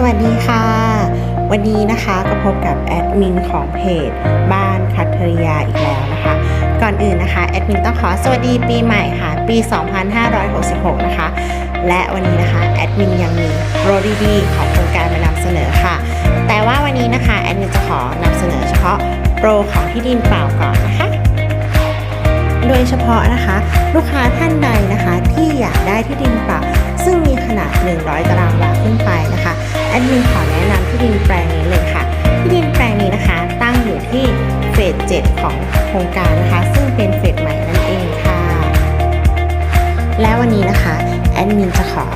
สวัสดีค่ะ วันนี้นะคะก็พบกับแอดมินของเพจ บ้านคัทริยาอีกแล้วนะคะ ก่อนอื่นนะคะแอดมินต้องขอสวัสดีปีใหม่ค่ะ ปี 2566 นะคะ และวันนี้นะคะแอดมินยังมีโปรดีๆของโครงการมานำเสนอค่ะ แต่ว่าวันนี้นะคะแอดมินจะขอนำเสนอเฉพาะโปรของที่ดินเปล่าก่อนนะคะ โดยเฉพาะนะคะ ลูกค้าท่านใดนะคะที่อยากได้ที่ดินเปล่าซึ่งมีขนาด 100 ตารางวาขึ้นไปนะคะ ดมินขอแนะนำที่ดินแปลงนี้เลยค่ะ ที่ดินแปลงนี้นะคะ ตั้งอยู่ที่เฟส7ของโครงการนะคะ ซึ่งเป็นเฟสใหม่นั่นเองค่ะ และวันนี้นะคะแอดมินจะขอ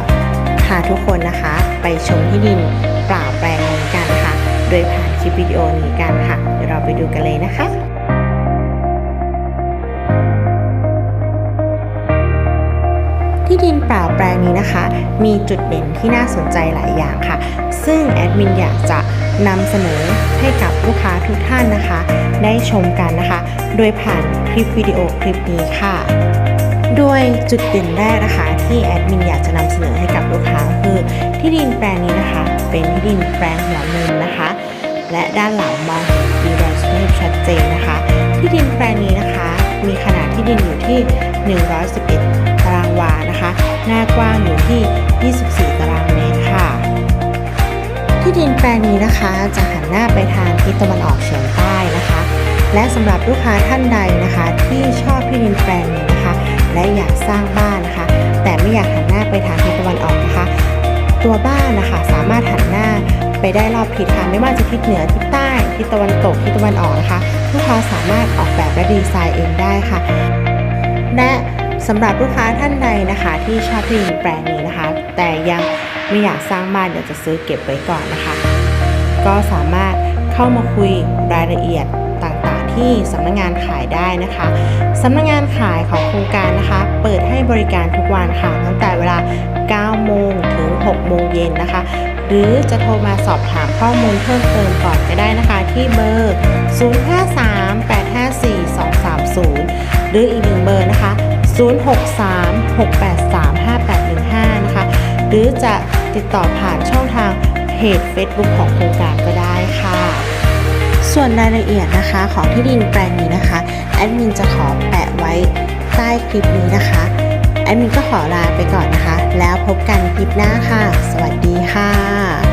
พาทุกคนนะคะ ไปชมที่ดินเปล่าแปลงนี้กันค่ะ โดยผ่านคลิปวิดีโอนี้กันค่ะ เดี๋ยวเราไปดูกันเลยนะคะ ที่ดินเปล่าแปลงนี้นะคะ มีจุดเด่นที่น่าสนใจหลายอย่างค่ะ ซึ่งแอดมินอยากจะนำเสนอให้กับลูกค้าทุกท่านนะคะ ได้ชมกันนะคะ โดยผ่านคลิปวิดีโอคลิปนี้ค่ะโดยจุดเด่นแรกนะคะที่แอดมินอยากจะนำเสนอให้กับลูกค้าคือที่ดินแปลงนี้นะคะ เป็นที่ดินแปลงหัวมุมนะคะ และด้านหลังมองเห็นดีแดนสเนชัดเจนนะคะ ที่ดินแปลงนี้นะคะ มีขนาดที่ดินอยู่ที่ 111 นะคะ หน้ากว้างอยู่ที่ 24 ตารางเมตรค่ะ ที่ดินแปลงนี้นะคะจะหันหน้าไปทางทิศตะวันออกเฉียงใต้นะคะ และสำหรับลูกค้าท่านใดนะคะ ที่ชอบที่ดินแปลงนี้นะคะ และอยากสร้างบ้านนะคะ แต่ไม่อยากหันหน้าไปทางทิศตะวันออกนะคะ ตัวบ้านนะคะสามารถหันหน้าไปได้รอบทิศทางไม่ว่าจะทิศเหนือทิศใต้ทิศตะวันตกทิศตะวันออกนะคะ ลูกค้าสามารถออกแบบและดีไซน์เองได้ค่ะ สำหรับลูกค้าท่านใดนะคะที่ชอบที่ดินแปลงนี้นะคะ แต่ยังไม่อยากสร้างบ้านอยากจะซื้อเก็บไว้ก่อนนะคะ ก็สามารถเข้ามาคุยรายละเอียดต่างๆ ที่สำนักงงานขายได้นะคะสำนักงงานขายของโครงการนะคะ เปิดให้บริการทุกวันค่ะตั้งแต่เวลา 9 โมงถึง 6 โมงเย็นนะคะ หรือจะโทรมาสอบถามข้อมูลเพิ่มเติมก่อนก็ได้นะคะ ที่เบอร์ 0538542230 หรืออีกหนึ่งเบอร์นะคะ 0636835815 นะคะ หรือจะติดต่อผ่านช่องทางเพจ Facebook ของโครงการก็ได้ค่ะ ส่วนรายละเอียดนะคะของที่ดินแปลงนี้นะคะแอดมินจะขอแปะไว้ใต้คลิปนี้นะคะแอดมินก็ขอลาไปก่อนนะคะ แล้วพบกันคลิปหน้าค่ะ สวัสดีค่ะ